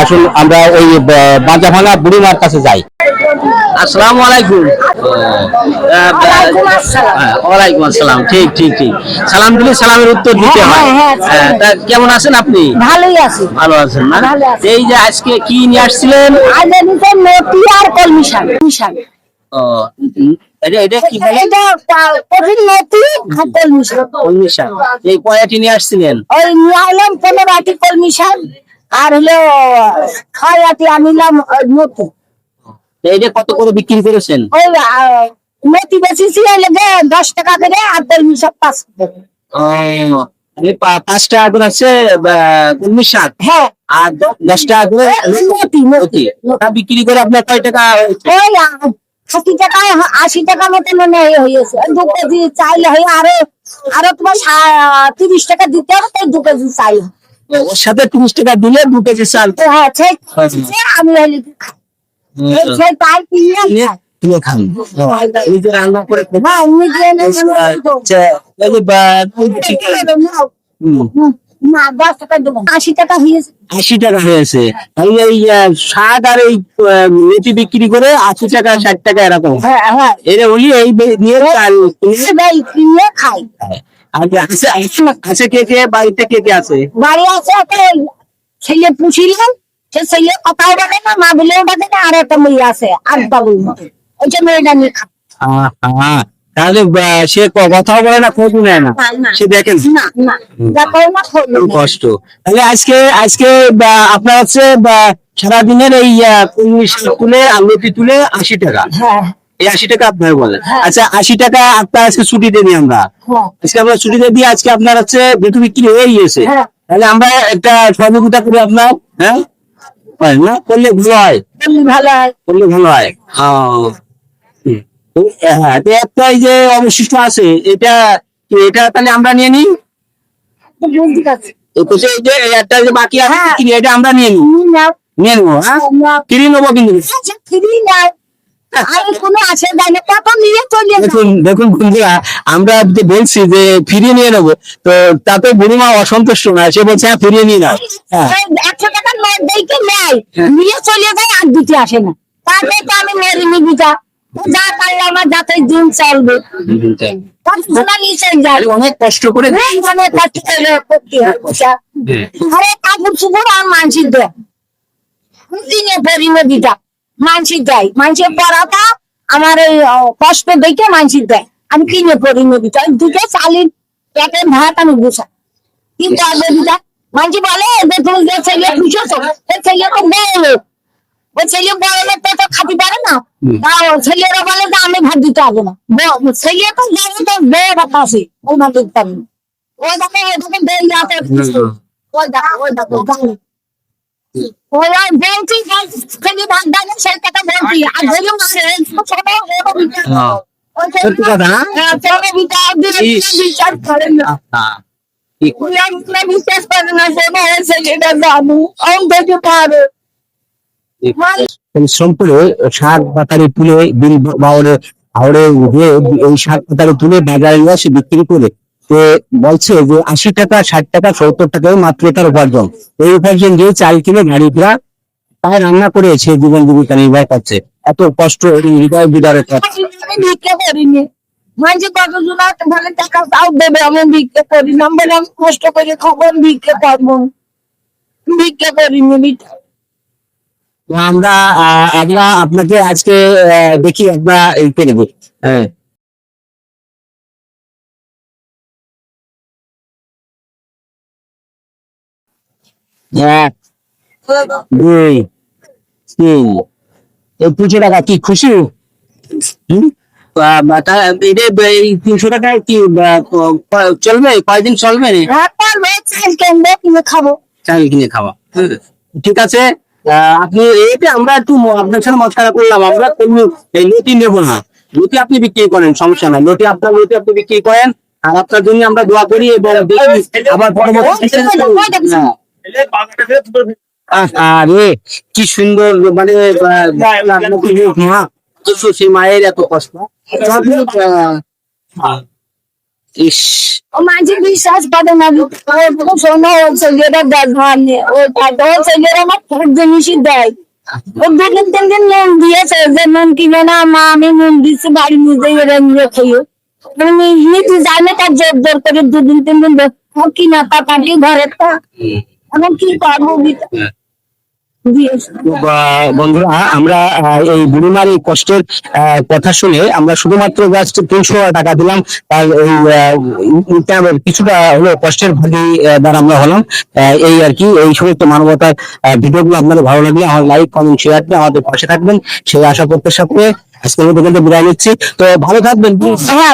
আসুন আমরা ওই বাঁচা ভাঙা বুড়িমার কাছে যাই। আসসালামু আলাইকুম। ওয়ালাইকুম আসসালাম। ওয়ালাইকুম আসসালাম। ঠিক ঠিক ঠিক। সালাম দিলে সালামের উত্তর দিতে হয় হ্যাঁ, হ্যাঁ, তা কেমন আছেন আপনি? ভালোই আছি। ভালো আছেন না? এই যে আজকে কি নিয়ে আসছিলেন? নটি আর কলমি শাক ও, এটা এটা কি বলে এটা কঠিন নটি আর কলমি শাক কলমি শাক। এই কয়াটি নিয়ে আসছিলেন? ওই নিয়ে আইলাম পনেরো আটি কলমি শাক আর হলো ছয় আটি আনিলাম ওই নটি তো এইটা কত করে বিক্রি করেছেন? ওই আহ, নটি বেশি লেগে দশ টাকা করে আর কলমি শাক পাঁচ টাকা পাঁচ টাকা করে আছে কলমি শাক হ্যাঁ। আর দশ টাকা করে নটি নটি ওটা বিক্রি করে আপনার কয় টাকা ওই আহ, ষাট টাকায় হ- আশি টাকা মতো মনে হয় হয়েছে। দু কেজি চাইলে হয় আরও আরও তোমার তিরিশ টাকা দিতে হবে দু কেজি চাই ওর সাথে তিরিশ টাকা দিলে দু কেজি চাল। হ্যাঁ হ্যাঁ। তুলে খান নিজে রান্না করে আশি টাকা হয়েছে। আশি টাকা হয়েছে। এই এই আহ, আর এই মেথি বিক্রি করে আশি টাকা ষাট টাকা এরকম। হ্যাঁ হ্যাঁ। এটা এই নিয়ে খাই আচ্ছা, আছে আছে- আছে কে কে বাড়িতে কে কে আছে? বাড়ি আছে একটা ছেলে পুষিলাম সে ছেলে কথাও ডাকে না মা বলেও ডাকে না আর একটা মেয়ে আছে আর বাবু ওই জন্য এটা নিয়ে খাই আহ, আহ, তাহলে সে কথাও বলে না খোঁজ নেয় না। সে দেখেন। কষ্ট। তাহলে আজকে আজকে আপনার হচ্ছে সারাদিনের এই তুলে আলুটি তুলে আশি টাকা। হ্যাঁ। এই আশি টাকা আপনার বলেন। হ্যাঁ। আচ্ছা আশি টাকা আপনার আজকে ছুটিতে দিই আমরা। হ্যাঁ। আজকে আমরা ছুটিতে দিয়ে আজকে আপনার হচ্ছে বেতু বিক্রি হয়ে গিয়েছে হ্যাঁ। তাহলে আমরা একটা সহযোগিতা করি আপনার হ্যাঁ? না? করলে ভালো হয়। ভালো হয়। করলে ভালো হয়। হ্যাঁ। একটা এই যে অবশিষ্ট আছে এটা এটা তাহলে আমরা নিয়ে নিই? যে একটা যে বাকি আছে এটা আমরা নিয়ে নিই। নিয়ে নেব হ্যাঁ? কিনে নেব কিন্তু। দেখুন দেখুন বন্ধুরা আমরা বলছি যে ফিরিয়ে নিয়ে নেব তো তাতে বুড়িমা অসন্তুষ্ট না সে বলছে হ্যাঁ ফিরিয়ে নিয়ে নাও। হ্যাঁ। একশো টাকা নোট দেইকে নেয় নিয়ে চলে যায় আর দিতে আসে না। তারপরে তো আমি মেরে নিবি যা। পারলে আমার যাতে দিন চলবে। তার নিচে যায় অনেক কষ্ট করে এই মানে কষ্ট করে করতে হয় পয়সা। আরে কাপড় চুপড় আর মানসি দেয় দিনে পরিমে দিতা। মানসি দেয়। মানসির পড়াটা আমার এই কষ্ট দেখে মানসি দেয়। আমি কিনে পরিমে দিতা দুটো চালির প্যাকেট ভাত আমি গুছা কি করবে দিতা মানসি বলে এদের তুমি যে ছেলে খুঁজেছো সে ছেলে তো বড় লোক। ও ছেলে বড় লোক তো খাতে পারে না। ছেলেরা বলে যে আমি ভাত দিতে হবে না। ছেলে তো জানে তো বড় আছে। ও ভাত দিতে পারবে ওই দেখো ওই দেখো বেরিয়ে আসে। ওই দেখো ওই দেখো বলছি সে কথা বলছি আর ছোট হ্যাঁ। সত্যি কথা, হ্যাঁ? হ্যাঁ। বিশ্বাস করে না সে ভাই ছেলেটা জানু আমি পারে পরিশ্রম শাক পাতারি তুলে বিল বাউরে হাওড়ে এই শাক পাতারি তুলে বাজারে নিয়ে আসে বিক্রি করে তো বলছে যে আশি টাকা ষাট টাকা সত্তর টাকায় মাত্র তার উপার্জন। এই উপার্জন দিয়ে চাল কিনে গাড়ি ফেরা তাই রান্না করে সে জীবন জীবিকা নির্বাহ করছে। এত কষ্ট হৃদয় ভিক্ষা করিনি। মাঝে কতজন বলে টাকা তাও দেবে আমি ভিক্ষা করি না। বলে আমি কষ্ট করে খবর ভিক্ষা করব ভিক্ষা করিনি আমরা আমরা আপনাকে আজকে দেখি আমরা এই করে নেব। হ্যাঁ। এক দুই তিন এই তিনশো টাকা কি খুশি এটা তিনশো কি চলবে কয়দিন চলবে খাব চাল কিনে খাওয়া ঠিক আছে আপনি এইটা আমরা একটু আপনার সাথে মত খারাপ করলাম আমরা কোনো এই লতি নেব না লতি আপনি বিক্রি করেন সমস্যা নাই লতি আপনার লতি আপনি বিক্রি করেন আর আপনার জন্য আমরা দোয়া করি এবং আবার পরবর্তী হ্যাঁ। আরে কি সুন্দর মানে আহ, মা কিছু সেই মায়ের এত কষ্ট। আপনি, আহ, ইস। ও মাঝে বিশ্বাস করে না ও শোনো ও ছেলেরা দেয় ধান নিয়ে। ও টাকা ও ছেলেরা আমার সব জিনিসই দেয়। ও দুদিন তিন দিন নুন দিয়েছে যে নুন কিনে না মা আমি নুন দিচ্ছি বাড়ি নিজে এরা নিয়ে খেয়ে। আমি নিজে জানে তার জোর জোর করে দুদিন তিন দিন দে- ও কিনা টাকা দিয়ে ঘরের টা কি আহ, বন্ধুরা আমরা এই বুড়িমার এই কষ্টের কথা শুনে আমরা শুধুমাত্র জাস্ট তিনশো টাকা দিলাম। তার এই কিছুটা হলো কষ্টের দ্বারা আমরা হলাম। এই আর কি এই সমস্ত মানবতার ভিডিওগুলো আপনাদের ভালো লাগলে আমার লাইক কমেন্ট শেয়ার দিয়ে আমাদের পাশে থাকবেন। সেই আশা প্রত্যাশা করে আজকের মধ্যে কিন্তু বিদায় নিচ্ছি। তো ভালো থাকবেন। হ্যাঁ